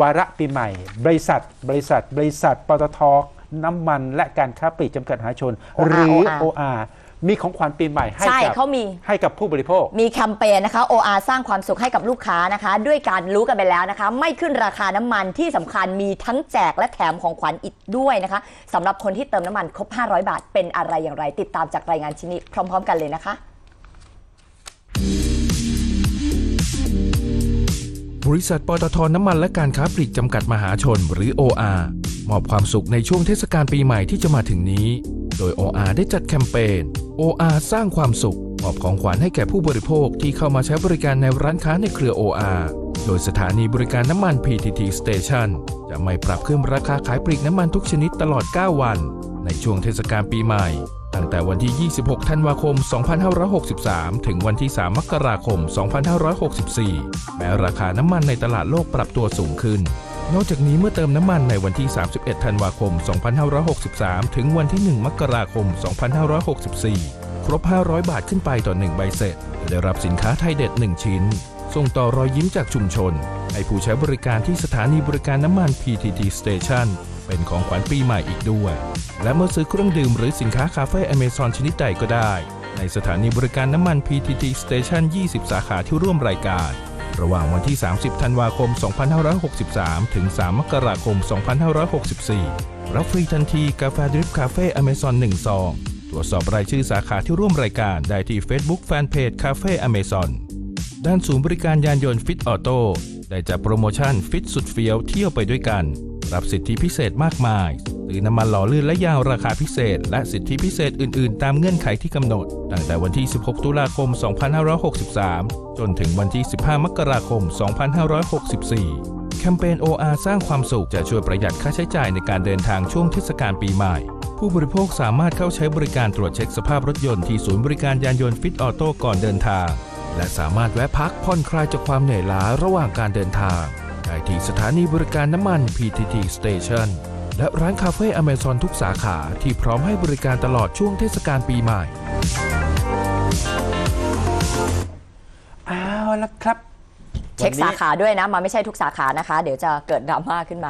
วาระปีใหม่ บริษัท บริษัท บริษัทปตทน้ำมันและการค้าปลีกจำกัดมหาชน OR หรือ OR OR มีของขวัญปีใหม่ให้ใช่กับเขามีให้กับผู้บริโภค มีแคมเปญนะคะ OR สร้างความสุขให้กับลูกค้านะคะ ด้วยการรู้กันไปแล้วนะคะ ไม่ขึ้นราคาน้ำมันที่สำคัญมีทั้งแจกและแถมของขวัญอีกด้วยนะคะสำหรับคนที่เติมน้ำมันครบ 500 บาทเป็นอะไรอย่างไร ติดตามจากรายงานชิ้นนี้พร้อม ๆ กันเลยนะคะ บริษัทปตทน้ำมันและการค้าปลีกจำกัดมหาชนหรือ OR มอบความสุขในช่วงเทศกาลปีใหม่ที่จะมาถึงนี้ โดย OR ได้จัดแคมเปญ OR สร้างความสุข มอบของขวัญให้แก่ผู้บริโภคที่เข้ามาใช้บริการในร้านค้าในเครือ OR โดยสถานีบริการน้ำมัน PTT Station จะไม่ปรับขึ้นราคาขายปลีกน้ำมันทุกชนิดตลอด 9 วัน ในช่วงเทศกาลปีใหม่ ตั้งแต่วันที่ 26 ธันวาคม 2563 ถึงวันที่ 3 มกราคม 2564 แม้ราคาน้ำมันในตลาดโลกปรับตัวสูงขึ้น นอกจากนี้เมื่อเติมน้ำมันในวันที่ 31 ธันวาคม 2563 ถึงวันที่ 1 มกราคม 2564 ครบ 500 บาทขึ้นไปต่อ 1 ใบเสร็จ ได้รับสินค้าไทยเด็ด 1 ชิ้น ส่งต่อรอยยิ้มจากชุมชน ให้ผู้ใช้บริการที่สถานีบริการน้ำมัน PTT Station เป็นของขวัญปีใหม่อีกด้วย และเมื่อซื้อเครื่องดื่มหรือสินค้าคาเฟ่อเมซอนชนิดใดก็ได้ ในสถานีบริการน้ำมัน PTT Station 20 สาขาที่ร่วมรายการ ระหว่างวันที่ 30 ธันวาคม 2563 ถึง 3 มกราคม 2564 รับฟรีทันทีกาแฟดริปคาเฟ่อเมซอน1ซอง ตรวจสอบรายชื่อสาขาที่ร่วมรายการได้ที่ Facebook Fanpage Cafe Amazon ด้านศูนย์บริการยานยนต์ฟิตออโต้ได้จัดโปรโมชั่นฟิตสุดเฟี้ยวเที่ยวไปด้วยกัน รับสิทธิพิเศษมากมาย ซื้อน้ำมันหล่อลื่นและยางราคาพิเศษ และสิทธิพิเศษอื่น ๆ ตามเงื่อนไขที่กำหนด ตั้งแต่วันที่ 16 ตุลาคม 2563 จนถึงวันที่ 15 มกราคม 2564 แคมเปญ OR สร้างความสุขจะช่วยประหยัดค่าใช้จ่ายในการเดินทางช่วงเทศกาลปีใหม่ผู้บริโภคสามารถเข้าใช้บริการตรวจเช็คสภาพรถยนต์ที่ศูนย์บริการยานยนต์ฟิตออโต้ก่อนเดินทาง และสามารถแวะพักผ่อนคลายจากความเหนื่อยล้าระหว่างการเดินทาง ได้ที่สถานีบริการน้ำมัน PTT Station และร้านคาเฟ่อเมซอนทุกสาขาที่พร้อมให้บริการตลอดช่วงเทศกาลปีใหม่ เอาละครับ เช็ควันนี้สาขาด้วยนะมันไม่ใช่ทุกสาขานะคะ เดี๋ยวจะเกิดดราม่าขึ้นมา